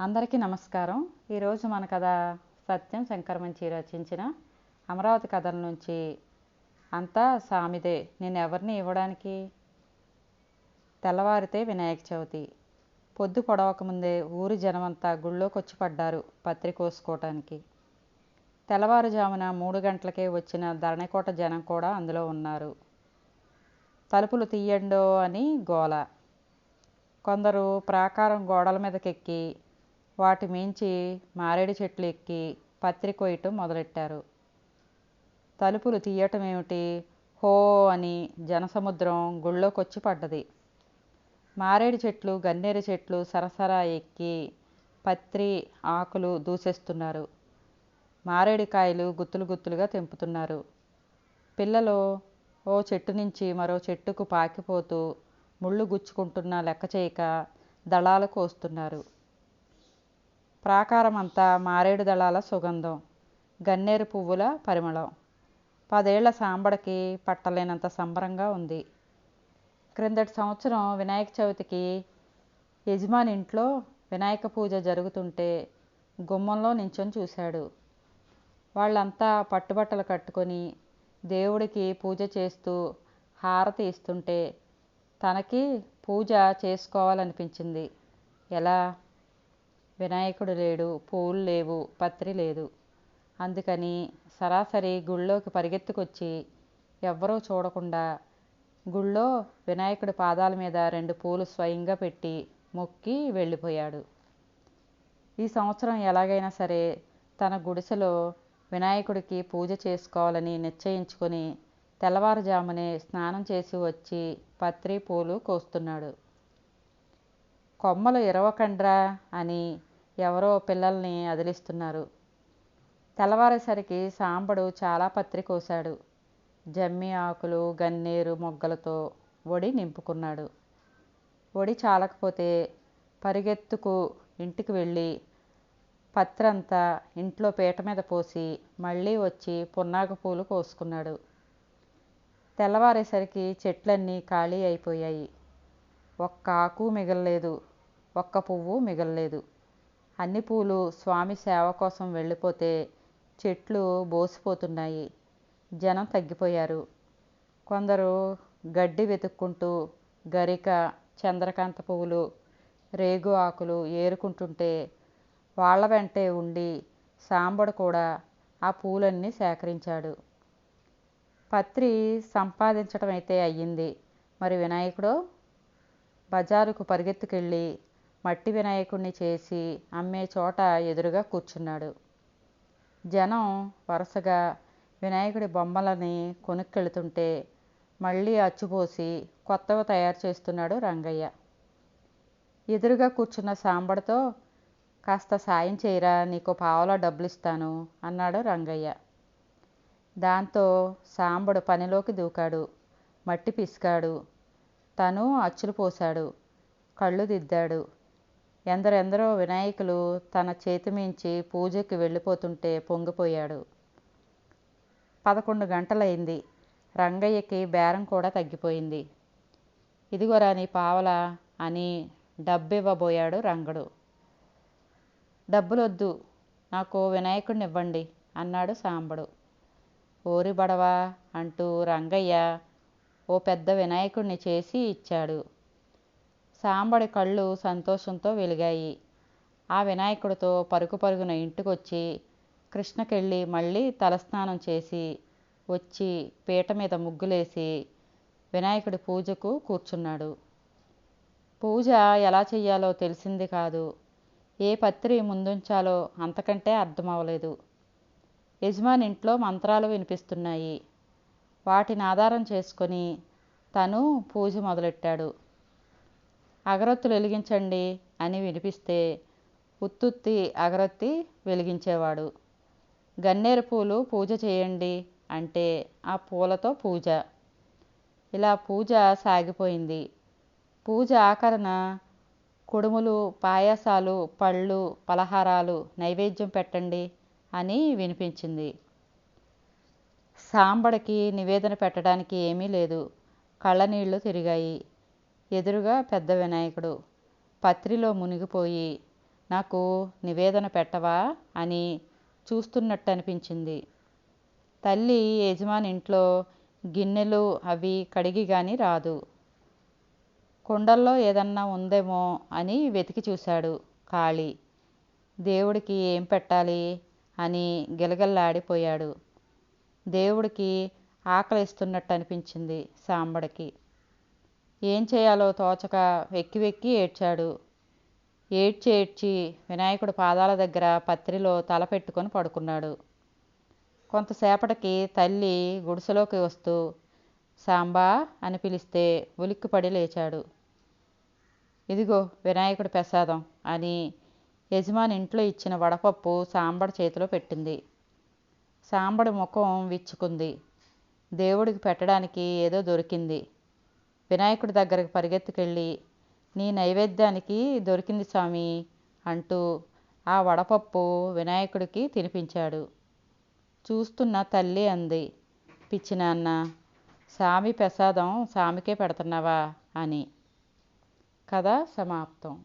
అందరికీ నమస్కారం. ఈరోజు మన కథ సత్యం శంకరమంచి రచించిన అమరావతి కథల నుంచి అంతా సామిదే. నేను ఎవరిని ఇవ్వడానికి? తెల్లవారితే వినాయక చవితి. పొద్దు పొడవకముందే ఊరి జనమంతా గుళ్ళోకి వచ్చి పడ్డారు పత్రికోసుకోవటానికి తెల్లవారుజామున మూడు గంటలకే వచ్చిన ధరణికోట జనం కూడా అందులో ఉన్నారు. తలుపులు తీయండో అని గోల. కొందరు ప్రాకారం గోడల మీదకెక్కి వాటి మించి మారేడు చెట్లు ఎక్కి పత్రి కొయ్యటం మొదలెట్టారు. తలుపులు తీయటం ఏమిటి హో అని జనసముద్రం గుళ్ళోకొచ్చి పడ్డది. మారేడు చెట్లు గన్నేరు చెట్లు సరసరా ఎక్కి పత్రి ఆకులు దూసేస్తున్నారు. మారేడుకాయలు గుత్తులు గుత్తులుగా తెంపుతున్నారు. పిల్లలు ఓ చెట్టు నుంచి మరో చెట్టుకు పాకిపోతూ ముళ్ళు గుచ్చుకుంటున్న లెక్క చేయక దళాలకు వస్తున్నారు. ప్రాకారం అంతా మారేడు దళాల సుగంధం గన్నేరు పువ్వుల పరిమళం. పదేళ్ళ సాంబడికి పట్టలేనంత సంబరంగా ఉంది. క్రిందటి సంవత్సరం వినాయక చవితికి యజమాని ఇంట్లో వినాయక పూజ జరుగుతుంటే గుమ్మంలో నించొని చూశాడు. వాళ్ళంతా పట్టుబట్టలు కట్టుకొని దేవుడికి పూజ చేస్తూ హారతి ఇస్తుంటే తనకి పూజ చేసుకోవాలనిపించింది. ఎలా? వినాయకుడు లేడు పూలు లేవు పత్రి లేదు. అందుకని సరాసరి గుళ్ళోకి పరిగెత్తుకొచ్చి ఎవ్వరూ చూడకుండా గుళ్ళో వినాయకుడి పాదాల మీద రెండు పూలు స్వయంగా పెట్టి మొక్కి వెళ్ళిపోయాడు. ఈ సంవత్సరం ఎలాగైనా సరే తన గుడిసెలో వినాయకుడికి పూజ చేసుకోవాలని నిశ్చయించుకొని తెల్లవారుజామునే స్నానం చేసి వచ్చి పత్రి పూలు కోస్తున్నాడు. కొమ్మలు ఇరవకండ్రా అని ఎవరో పిల్లల్ని అదిలిస్తున్నారు. తెల్లవారేసరికి సాంబడు చాలా పత్రి కోశాడు. జమ్మి ఆకులు గన్నేరు మొగ్గలతో ఒడి నింపుకున్నాడు. ఒడి చాలకపోతే పరిగెత్తుకు ఇంటికి వెళ్ళి పత్రంతా ఇంట్లో పీట మీద పోసి మళ్ళీ వచ్చి పున్నాగ పూలు కోసుకున్నాడు. తెల్లవారేసరికి చెట్లన్నీ ఖాళీ అయిపోయాయి. ఒక్క ఆకు మిగలలేదు ఒక్క పువ్వు మిగలలేదు. అన్ని పూలు స్వామి సేవ కోసం వెళ్ళిపోతే చెట్లు బోసిపోతున్నాయి. జనం తగ్గిపోయారు. కొందరు గడ్డి వెతుక్కుంటూ గరిక చంద్రకాంత పువ్వులు రేగు ఆకులు ఏరుకుంటుంటే వాళ్ళ వెంటే ఉండి సాంబడు కూడా ఆ పూలన్నీ సేకరించాడు. పత్రి సంపాదించడం అయితే అయ్యింది. మరి వినాయకుడు బజారుకు పరిగెత్తుకెళ్ళి మట్టి వినాయకుడిని చేసి అమ్మే చోట ఎదురుగా కూర్చున్నాడు. జనం వరుసగా వినాయకుడి బొమ్మలని కొనుక్కెళుతుంటే మళ్ళీ అచ్చుపోసి కొత్తవి తయారు చేస్తున్నాడు రంగయ్య. ఎదురుగా కూర్చున్న సాంబడితో కాస్త సాయం చేయరా నీకు పావలా డబ్బులు ఇస్తాను అన్నాడు రంగయ్య. దాంతో సాంబడు పనిలోకి దూకాడు. మట్టి పిసికాడు. తను అచ్చులు పోశాడు. కళ్ళు దిద్దాడు. ఎందరెందరో వినాయకులు తన చేతి మించి పూజకి వెళ్ళిపోతుంటే పొంగిపోయాడు. పదకొండు గంటలైంది. రంగయ్యకి బేరం కూడా తగ్గిపోయింది. ఇదిగోరా నీ పావలా అని డబ్బివ్వబోయాడు రంగడు. డబ్బులొద్దు నాకు వినాయకుడిని ఇవ్వండి అన్నాడు సాంబడు. ఓరి బడవా అంటూ రంగయ్య ఓ పెద్ద వినాయకుడిని చేసి ఇచ్చాడు. సాంబడి కళ్ళు సంతోషంతో వెలిగాయి. ఆ వినాయకుడితో పరుగు పరుగున ఇంటికొచ్చి కృష్ణకెళ్ళి మళ్ళీ తలస్నానం చేసి వచ్చి పీట మీద ముగ్గులేసి వినాయకుడి పూజకు కూర్చున్నాడు. పూజ ఎలా చెయ్యాలో తెలిసింది కాదు. ఏ పత్రి ముందుంచాలో అంతకంటే అర్థం అవ్వలేదు యజమాని ఇంట్లో మంత్రాలు వినిపిస్తున్నాయి. వాటిని ఆధారం చేసుకొని తను పూజ మొదలెట్టాడు. అగరొత్తులు వెలిగించండి అని వినిపిస్తే ఉత్తుత్తి అగరొత్తి వెలిగించేవాడు. గన్నేరు పూలు పూజ చేయండి అంటే ఆ పూలతో పూజ. ఇలా పూజ సాగిపోయింది. పూజ ఆఖరణ కుడుములు పాయసాలు పళ్ళు పలహారాలు నైవేద్యం పెట్టండి అని వినిపించింది. సాంబడికి నివేదన పెట్టడానికి ఏమీ లేదు. కళ్ళనీళ్ళు తిరిగాయి. ఎదురుగా పెద్ద వినాయకుడు. పత్రిలో మునిగిపోయి నాకు నివేదన పెట్టవా? అని చూస్తున్నట్టు అనిపించింది తల్లి యజమాని ఇంట్లో గిన్నెలు అవి కడిగి కానీ రాదు. కుండల్లో ఏదన్నా ఉందేమో అని వెతికి చూశాడు ఖాళీ దేవుడికి ఏం పెట్టాలి? అని గిలగిల్లాడిపోయాడు. దేవుడికి ఆకలిస్తున్నట్టు అనిపించింది సాంబడికి. ఏం చేయాలో తోచక వెక్కి వెక్కి ఏడ్చాడు. ఏడ్చి ఏడ్చి వినాయకుడు పాదాల దగ్గర పత్రిలో తల పెట్టుకొని పడుకున్నాడు. కొంతసేపటికి తల్లి గుడిసెలోకి వస్తూ సాంబా అని పిలిస్తే ఉలిక్కిపడి లేచాడు. ఇదిగో వినాయకుడి ప్రసాదం అని యజమాని ఇంట్లో ఇచ్చిన వడపప్పు సాంబడి చేతిలో పెట్టింది. సాంబడి ముఖం విచ్చుకుంది. దేవుడికి పెట్టడానికి ఏదో దొరికింది. వినాయకుడి దగ్గరకు పరిగెత్తుకెళ్ళి నీ నైవేద్యానికి దొరికింది స్వామి అంటూ ఆ వడపప్పు వినాయకుడికి తినిపించాడు. చూస్తున్న తల్లి అంది. పిచ్చి నాన్న సామి ప్రసాదం సామికే పెడుతున్నావా అని. కథ సమాప్తం.